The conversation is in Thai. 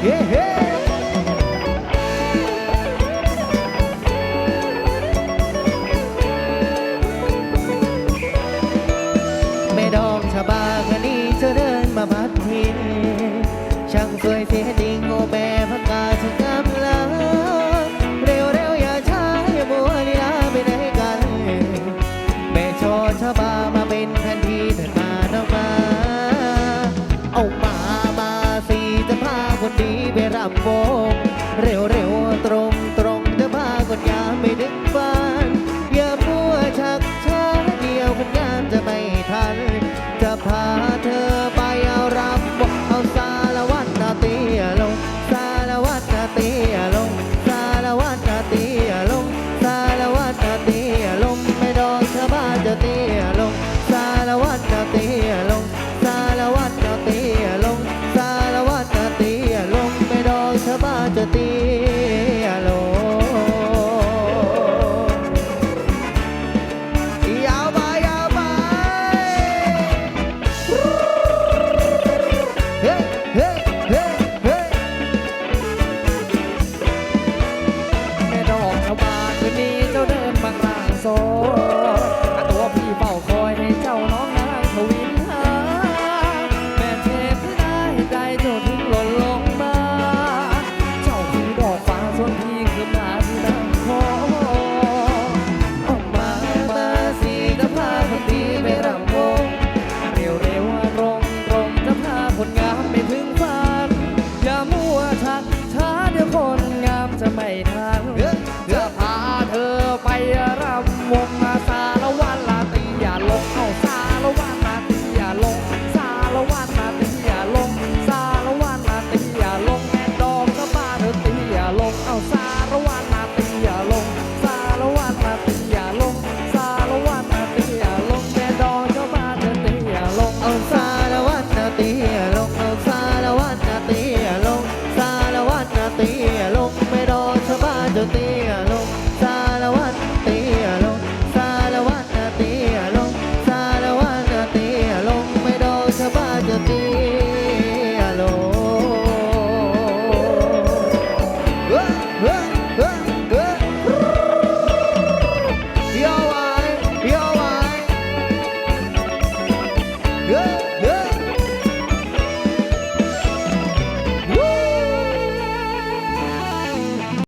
แม่ดองชะบาคนนี้เธอเดินมาบัดทินช่างสวยเสียจริงโอแม่พักกาชกา ไปรำวงเร็วเร็วตรงตรงจะพาคนยามไม่ดึงบ้านอย่าพัวชักช้าเดียวคนงามจะไม่ทัน จะพาเธอไปเอารำวงเอาสารวัตรนาเตียลงสารวัตรนาเตีย